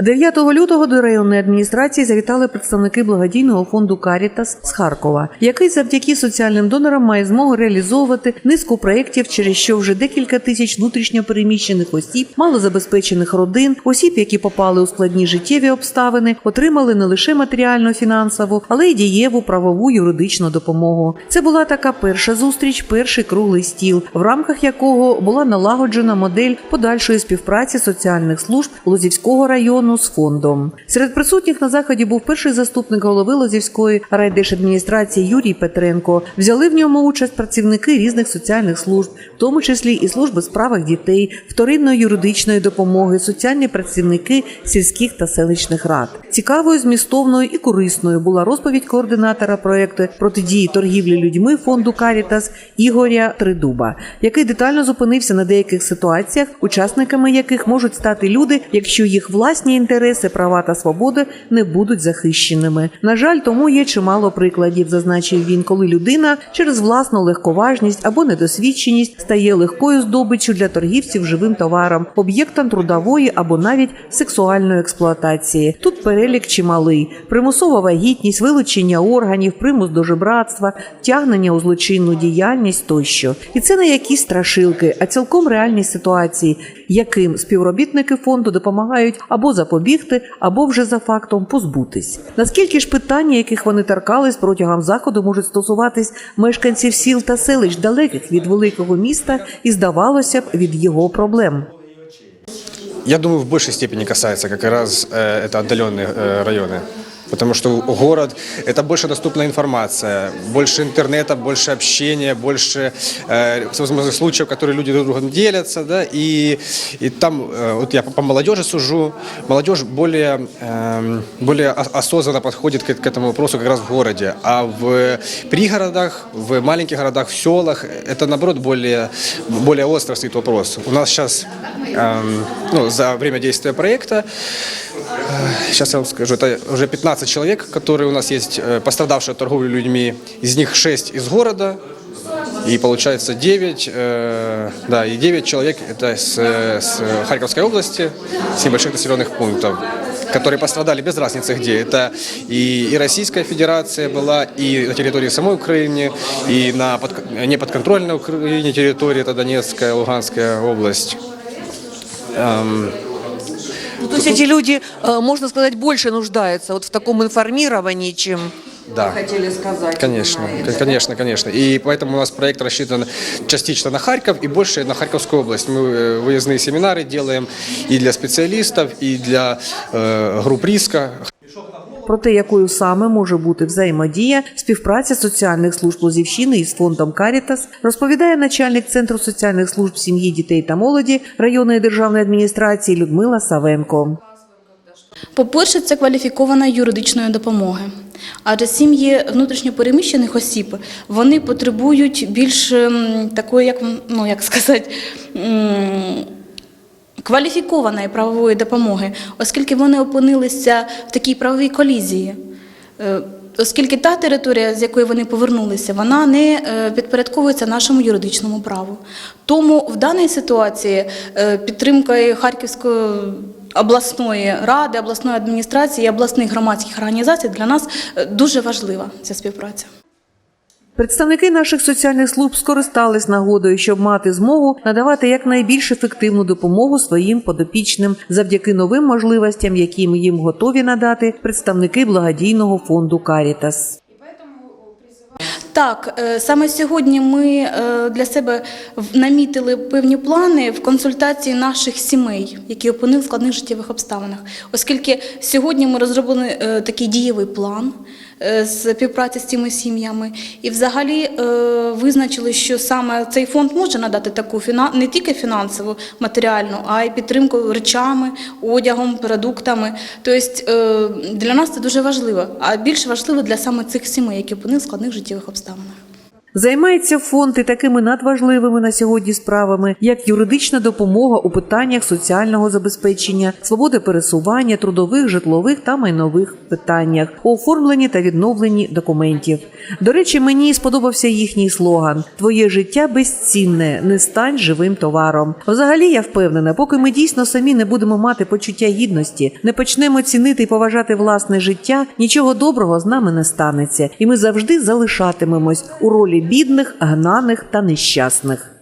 9 лютого до районної адміністрації завітали представники благодійного фонду Карітас з Харкова, який завдяки соціальним донорам має змогу реалізовувати низку проєктів, через що вже декілька тисяч внутрішньо переміщених осіб, малозабезпечених родин, осіб, які попали у складні життєві обставини, отримали не лише матеріальну фінансову, але й дієву правову юридичну допомогу. Це була така перша зустріч, перший круглий стіл, в рамках якого була налагоджена модель подальшої співпраці соціальних служб Лозівського району з фондом. Серед присутніх на заході був перший заступник голови Лозівської райдержадміністрації Юрій Петренко. Взяли в ньому участь працівники різних соціальних служб, в тому числі і служби справах дітей, вторинної юридичної допомоги, соціальні працівники сільських та селищних рад. Цікавою, змістовною і корисною була розповідь координатора проекту протидії торгівлі людьми фонду Карітас Ігоря Тридуба, який детально зупинився на деяких ситуаціях, учасниками яких можуть стати люди, якщо їх власні інтереси, права та свободи не будуть захищеними. На жаль, тому є чимало прикладів, зазначив він, коли людина через власну легковажність або недосвідченість стає легкою здобиччю для торгівців живим товаром, об'єктом трудової або навіть сексуальної експлуатації. Тут перелік чималий: примусова вагітність, вилучення органів, примус до жебратства, тягнення у злочинну діяльність тощо. І це не якісь страшилки, а цілком реальні ситуації, яким співробітники фонду допомагають або запобігти, або вже за фактом позбутись. Наскільки ж питання, яких вони торкались протягом заходу, можуть стосуватись мешканців сіл та селищ далеких від великого міста і здавалося б від його проблем. Я думаю, в большей степени касается как раз э, это отдаленные э, районы. Потому что город – это больше доступная информация, больше интернета, больше общения, больше э, случаев, которые люди друг другом делятся. Да? И, и там, э, вот я по, по молодежи сужу, молодежь более, эм, более ос- осознанно подходит к, к этому вопросу как раз в городе. А в пригородах, в маленьких городах, в селах – это, наоборот, более, более остро стоит вопрос. У нас сейчас, эм, ну, за время действия проекта, Сейчас я вам скажу, это уже 15 человек, которые у нас есть, э, пострадавшие от торговли людьми. Из них 6 из города, и получается 9, э, да, и 9 человек это с, э, с Харьковской области, с небольших населенных пунктов, которые пострадали без разницы где. Это и, и Российская Федерация была, и на территории самой Украины, и на под, неподконтрольной Украине территории, это Донецкая, Луганская область. Эм, Ну, то есть эти люди, э, можно сказать, больше нуждаются вот в таком информировании, чем да. хотели сказать. Конечно, к- конечно, конечно. И поэтому у нас проект рассчитан частично на Харьков и больше на Харьковскую область. Мы э, выездные семинары делаем и для специалистов, и для э, групп риска. Про те, якою саме може бути взаємодія, співпраця соціальних служб Лозівщини із фондом Карітас, розповідає начальник центру соціальних служб сім'ї, дітей та молоді районної державної адміністрації Людмила Савенко. По-перше, це кваліфікована юридичної допомоги. Адже сім'ї внутрішньопереміщених осіб вони потребують більш ем, такої, як ну як сказати. Кваліфікованої правової допомоги, оскільки вони опинилися в такій правовій колізії. Е, Оскільки та територія, з якої вони повернулися, вона не е, підпорядковується нашому юридичному праву. Тому в даній ситуації е, підтримка Харківської обласної ради, обласної адміністрації і обласних громадських організацій для нас дуже важлива ця співпраця. Представники наших соціальних служб скористались нагодою, щоб мати змогу надавати якнайбільш ефективну допомогу своїм подопічним завдяки новим можливостям, які їм готові надати представники благодійного фонду Карітас. Так, е, саме сьогодні ми е, для себе намітили певні плани в консультації наших сімей, які опинили в складних життєвих обставинах. Оскільки сьогодні ми розробили е, такий дієвий план співпраці з цими сім'ями, і взагалі е, визначили, що саме цей фонд може надати таку не тільки фінансову, матеріальну, а й підтримку речами, одягом, продуктами. Тобто е, для нас це дуже важливо, а більш важливо для саме цих сімей, які опинили в складних життєвих обставинах. Займається фонд і такими надважливими на сьогодні справами, як юридична допомога у питаннях соціального забезпечення, свободи пересування, трудових, житлових та майнових питаннях, у оформленні та відновленні документів. До речі, мені сподобався їхній слоган: Твоє життя безцінне, не стань живим товаром. Взагалі, я впевнена, поки ми дійсно самі не будемо мати почуття гідності, не почнемо цінити і поважати власне життя, нічого доброго з нами не станеться, і ми завжди залишатимемось у ролі бідних, гнаних та нещасних.